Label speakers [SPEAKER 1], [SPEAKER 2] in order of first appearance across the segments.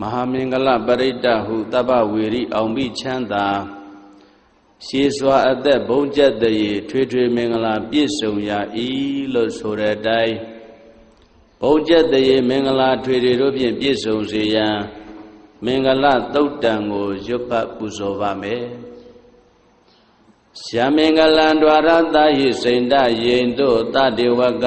[SPEAKER 1] မဟာမင်္ဂလပရိတ္တဟုတပ္ပဝေရိအောင်ပြီးချမ်းသာရှေးစွာအသက်ဘုံကျက်တရေထွေထွေမင်္ဂလာပြည့်စုံရာဤလို့ဆိုတဲ့အတိုင်းဘုံကျက်တရေမင်္ဂလာထွေထွေတို့ဖြင့်ပြည့်စုံစေရန်မင်္ဂလသုတ်တံကိုရွတ်ဖတ်ပူဇော်ပါမယ်ရှာမင်္ဂလံ द्वार တာဟိစိန္ဒယိန်တို့တတေဝက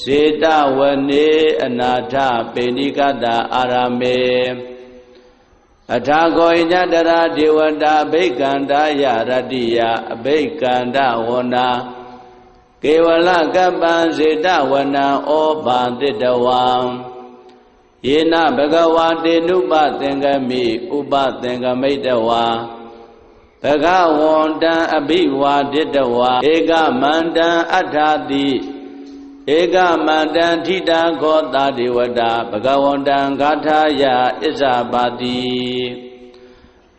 [SPEAKER 1] စေတဝနေအနာထပေဏိကတာ အာရမေအထာကောဣညတရာဒေဝတာအဘိကန္တာယရတ္တိယအဘိကန္တဝနာကေဝလကပ္ပံစေတဝနံဩဘာတိတဝံယေနဘဂဝါတေနုပသင်္ကမိဥပသင်္ကမိတဝါဘဂဝန္တံအဘိဝါဒိတဝါဧကမန္တံအထာတိ ဧကမန္တံထိတာခောတာဒေဝတာဘဂဝန္တံဂါထာယဣဇာပါတိ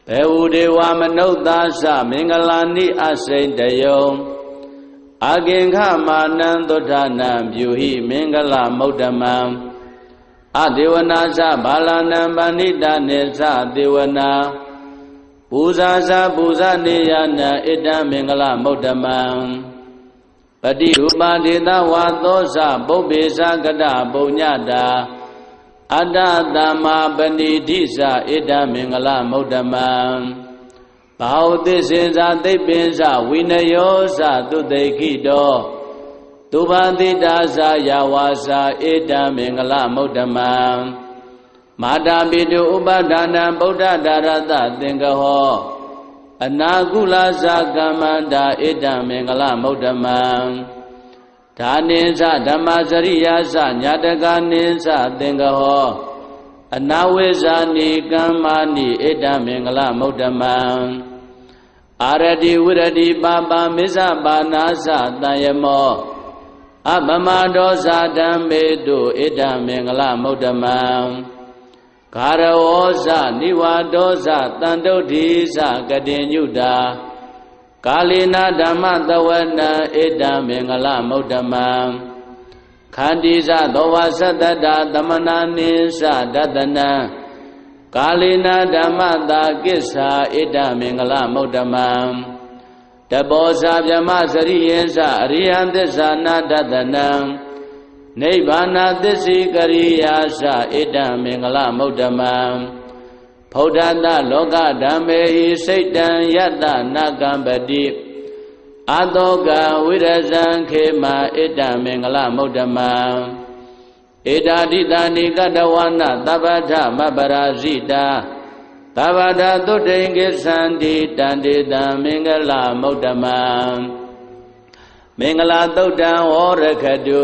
[SPEAKER 1] ဘေဝဒေဝမနုဿာသမင်္ဂလာနိအစိန်တယုံအကင်္ခမာနံသုဒ္ဓနာပြုဟိမင်္ဂလမௌတမံအဒေဝနာသဘာလနံပဏိတနေသဒေဝနာပူဇာဇာပူဇာနေယနာဣတံမင်္ဂလမௌတမံ ပတိရူပဒေသဝါသောဇပုပ္ပေသကတပုညတာအတ္တတမ္မာပဏိတိသဣတံမင်္ဂလမௌတမံဘာဝသစ္စေဇာသိပ္ပင်ဇဝိနယောဇသုတေခိတောသူဘာတိတာဇာယဝါစာဣတံမင်္ဂလမௌတမံမာတာပိတုဥပဒါနံဗုဒ္ဓဒါရတသင်္ကဟော အနာကုလဇာကမ္မန္တာဣတံမင်္ဂလမௌတမံဒါနိသဓမ္မစရိယာသညာတကနိသသင်္ကဟောအနာဝိဇာနိကမ္မာနိဣတံမင်္ဂလမௌတမံအာရတိဝရတိပါပါမစ္ဆပါနာသတံယမောအပမဒောဇာဓမ္မေတုဣတံမင်္ဂလမௌတမံ ဂါရဝောဇနိဝါဒောဇတန်တုဋ္ဌိဇကတိညုတာကာလေနာဓမ္မသဝနံဣတံမင်္ဂလမௌတမံခန္တီဇသောဝသတ္တတာသမနာနိသဒတနံကာလေနာဓမ္မတာကိစ္ဆာဣတံမင်္ဂလမௌတမံတဘောဇာဗြဟ္မစရိယေဇအရိယံသစ္စာနာဒတနံ နိဗ္ဗာနသစ္စိကရိယာသဣတံမင်္ဂလမௌတမံဖௌဒတလောကဓမ္မေဟိစိတ်တံယတနာကံပတိအတောကဝိရဇံခေမဣတံမင်္ဂလမௌတမံဧတာတိတာနိကတဝနာသဗ္ဗထမပရာဇိတာသဗ္ဗဒသုတေင်္ဂသန္တိတန္တေတံမင်္ဂလမௌတမံမင်္ဂလာသုတ်တံဝရခတု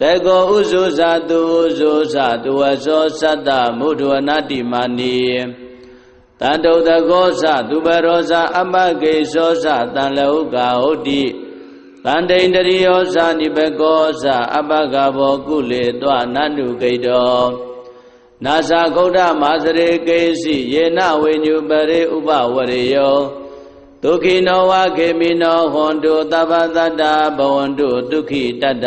[SPEAKER 1] တေကောဥဇုဇာတုဥဇုဇာတုဝဇောသတ္တမုဒ္ဒဝနာတိမာနီတန္တုတကောသသူဘရောဇာအမကေဇောဇတံလဟုကာဟုတ်တိတန္တိန်တရိယောဇာနိဘကောဇအပကဘောကုလေတောနန္တုဂိတောနာဇာဂௌဒမာစရေကေစီယေနဝိညုပရိဥပဝရိယောဒုက္ခိနောဝခေမိနောဟွန်တုသဗ္ဗတတ္တဘဝန္တုဒုက္ခိတတ္တ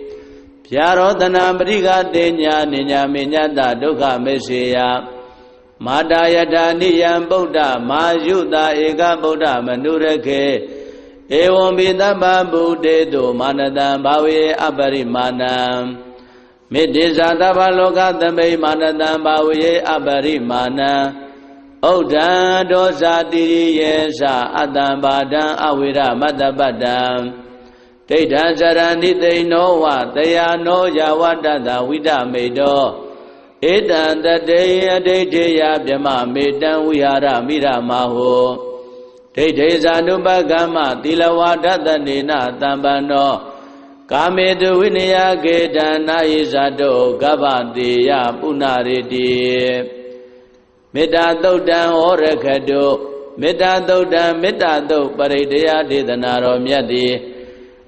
[SPEAKER 1] ဖြာရောတနာပရိကတေညာနိညာမေညတဒုက္ခမေစေယမာတာယထာနိယံဗုဒ္ဓမာယုတာဧကဗုဒ္ဓမနုရခေဧဝံပိတဗ္ဗဗုတေတုမာနတံဘာဝေအပရိမာဏံမေတ္တိဇာတဗ္ဗလောကသမိမာနတံဘာဝေအပရိမာဏံဥဒ္ဒံဒောဇာတိရိယေသအတ္တံဘာဒံအဝိရမတ္တပတ္တံ ဒိဋ္ဌံဇရဏိသိဏောဝတယာနောယဝတ္တတဝိဒမေတောဧတံတတေအဒိဋ္ဌေယဗြမမေတံဝိဟာရမိရမဟောဒိဋ္ဌေဇာနုပကမ္မသီလဝါဒတနေနတံပန္နောကာမေတုဝိနယကေတနာယိဇာတောကဗ္ဗတေယပုဏ္ဏရေတိမေတ္တာသုတ်တံဟောရခတုမေတ္တာသုတ်တံမေတ္တာသုတ်ပရိတယဒေသနာတော်မြတ်သည်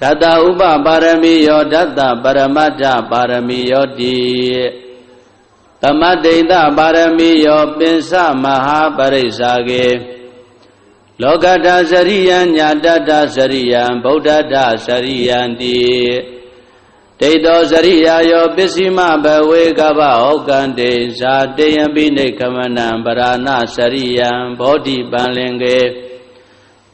[SPEAKER 1] ဓတ္တဥပပါရမီယောဓတ္တပရမတ္ထပါရမီယောတိသမတိန်တပါရမီယောပင်စမဟာပရိစ္ဆာကေလောကတစရိယံညာတတစရိယံဗုဒ္ဓတစရိယံတိဒိဋ္ဌောစရိယာယောပစ္စည်းမဘဝေကဗဩကံတေဇာတေယံပိနေခမနံပရာဏစရိယံဘောဓိပံလင်ကေ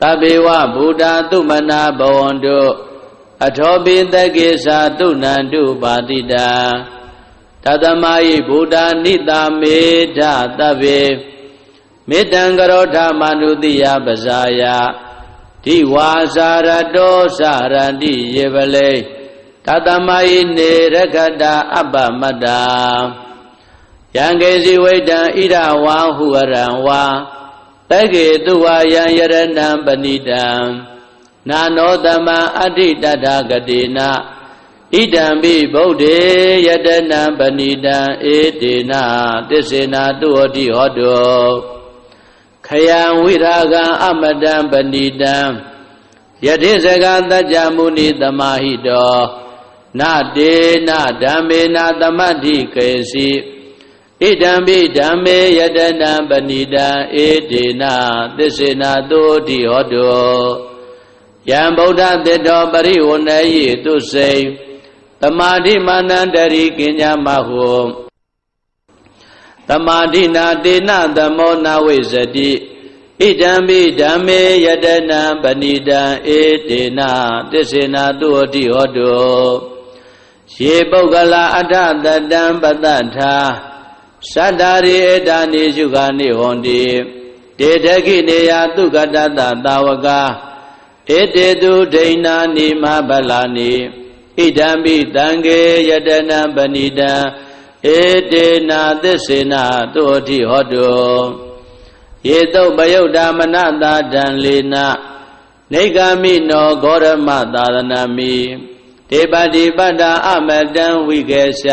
[SPEAKER 1] တပေဝဗုဒ္ဓသုမနာဘဝန္တုအထောပိတကေသာတုဏန္တုပါတိတာတသမယိဗုဒ္ဓနိတာမေဓတဗေမေတံကရောဓမနုတိယပဇာယဒီဝါစာရတောစရတိယေပလေတသမယိနေရခတာအပ္ပမတ္တာယံကေစီဝိတံဣဒဝါဟုရံဝါ တကေတုဝါယံယရဏံပဏိတံနာနောတမံအဋ္ဌိတတဂတိနာဣဒံပိဗုဒ္ဓေယတနံပဏိတံဧတေနသစ္စေနာတုဟောတိဟောတောခယံဝိရာဂံအမတံပဏိတံယတိစကသัจ जा မုနိသမာဟိတောနတေနဓမ္မေနသမတ္တိကေစီ ဣဒံပိဓမ္မေယတနံပဏိတံဧတေနသစ္စေနာတုဟောတိဟောတောယံဗုဒ္ဓသတ္တောပရိဝဏယေသူစိံတမာတိမာနန္တရိကင်ညာမဟုတမာတိနာတေနသမောနာဝိဇတိဣဒံပိဓမ္မေယတနံပဏိတံဧတေနသစ္စေနာတုဟတိဟောတုယေပုဂ္ဂလာအထတတံပတ္တထာ သတ္တာရိဧတာနိရှုခာနိဟောတိတေတခိနေယသုကတတသာဝကဧတေတုဒိဏာနိမဗလာနိဣဒံပိတံကေယတနာပဏိတံဧတေနာသစ္စေနာတောတိဟောတုယေတုပယုတ်ဓမ္မနတာတံလေနာနေဂာမိနောဂောရမသာသနာမိတေပတိပတ္တာအမတံဝိကေရှ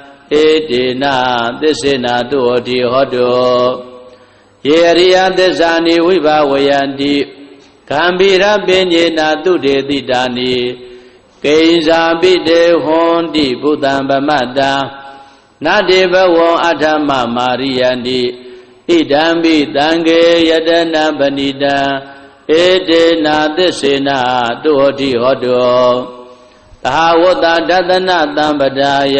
[SPEAKER 1] ဧတေနသစ္စေနာတုဟောတိဟောတောယေရိယသစ္စာနိဝိဘာဝယန္တိကံဗိရပင်ညေနာတုတေတိတာနိကိဉ္စာပိတေဟွန်တိဘုဒ္ဓံဗမတ္တာနတေဘဝံအထမမာရိယန္တိဣဒံပိတံကေယတနာပဏိတံဧတေနာသစ္စေနာတုဟောတိဟောတောသဟဝတ္တဒသနတံပဒါယ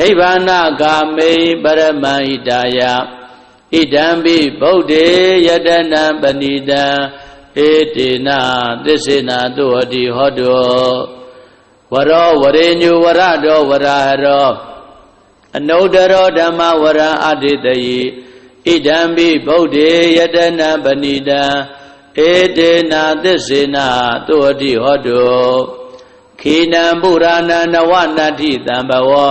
[SPEAKER 1] နိဗ္ဗာနဂာမိပရမဟိတာယဣဒံပိဗုဒ္ဓေယတနံပဏိတံဧတေနသစ္စေနာတုဟတိဟောတောဝရောဝရေညုဝရတောဝရဟရောအနုတ္တရောဓမ္မဝရံအတိတယိဣဒံပိဗုဒ္ဓေယတနာပဏိတံဧတေနာသစ္စေနာတုဟတိဟောတောခေနံပုရာဏနဝနတ္ထိတံဘဝံ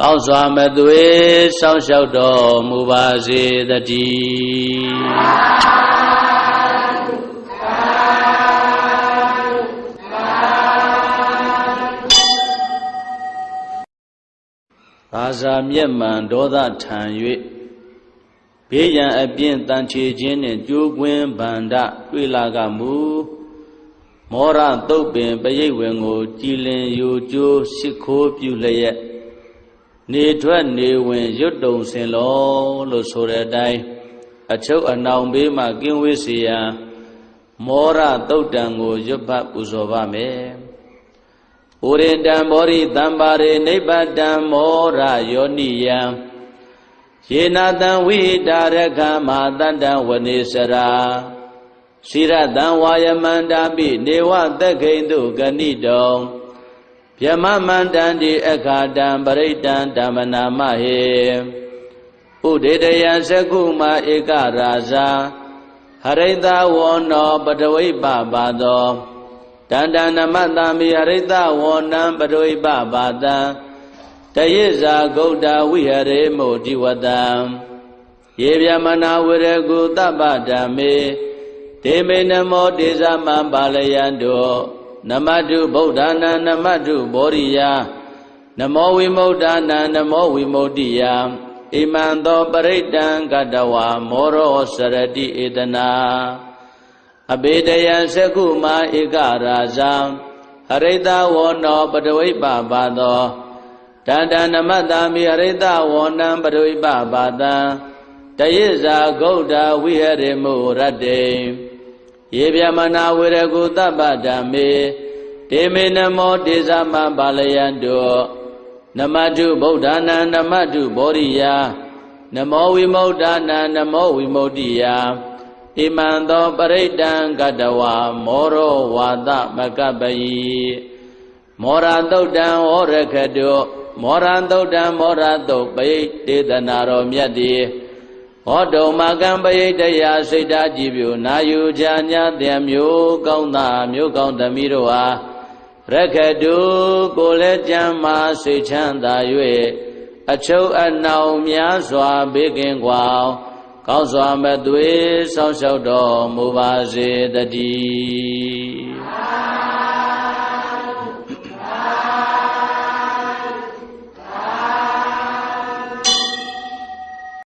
[SPEAKER 1] ကောင်းစွာမသွေစောင့်ရှောက်တော်မူပါစေတည်းဘာသာမျက်မှန်ဒေါသထံ၍ဘေးရန်အပြင်းတန်ချေခြင်းနှင့်ကြိုးကွင်းဗန္ဒတွေ့လာကမူမောရတုတ်ပင်ပရိတ်ဝင်ကို ကြည်လင်ယူကျိုးရှိခိုးပြုလျက် နေထွက်နေဝင်ရွတ်တုံစင်လောလို့ဆိုတဲ့အတိုင်းအချုပ်အနှောင်ဘေးမှကင်းဝေးစေရန်မောရတုတ်တံကိုရွတ်ပတ်ပူဇော်ပါမယ်ဩရိတံမောရိတံပါရိနိဗ္ဗတံမောရယောနိယံယေနတံဝိတာရခမဟာတတံဝနေစရာရှိရတံဝါယမန္တာပိနေဝသက္ခိတုဂဏိတော ဗျမမန္တံတိအခါတံပရိတံဓမ္မနာမဟေဥဒေတယသကုမဧကရာဇာဟရိတဝောနောပတဝိပပါသောတန္တနမတံမိဟရိတဝောနံပတဝိပပါတံတယိဇာဂௌတဝိဟရေမောဒီဝတံယေဗျမနာဝရကုတပ္ပဓမ္မေဒေမေနမောဒေဇမံပါလယံတော နမတုဗုဒ္ဓနာနမတုဘောရိယနမောဝိမု ക്ത နာနမောဝိမု ക്തി ယဣမံသောပရိတံကတဝါမောရောစရတိဧတနာအဘေတယံသကုမာဧကရာဇံဟရိတဝောနောပတဝိပပါသောတန္တနမတ္တာမိဟရိတဝောနံပတဝိပပါတံတယိဇာဂௌဒဝိဟရိမုရတ္တေ ယေဗျမနာဝေရကုတပ္ပဓမ္မေဒေမေနမောဒေသမပါလယံတောနမတုဗုဒ္ဓနာနမတုဘောရိယနမောဝိမု ക്ത နာနမောဝိမု ക്തി ယဣမံသောပရိတံကတဝါမောရောဝါသမကပယိမောရတုတ်တံဩရခတုမောရတုတ်တံမောရတုတ်ပိတေသနာတော်မြတ်တိ ဟောတုံမကံပယိတယစိတ်ဓာကြည်ပြုနာယူချာညာတဲ့မျိုးကောင်းသားမျိုးကောင်းသမီးတို့အားရခတုကိုလည်းကြမ်းမာစိတ်ချမ်းသာ၍အချုပ်အနှောင်များစွာဘေးကင်းကွာကောင်းစွာမသွေးဆောင်းလျှောက်တော်မူပါစေတည်း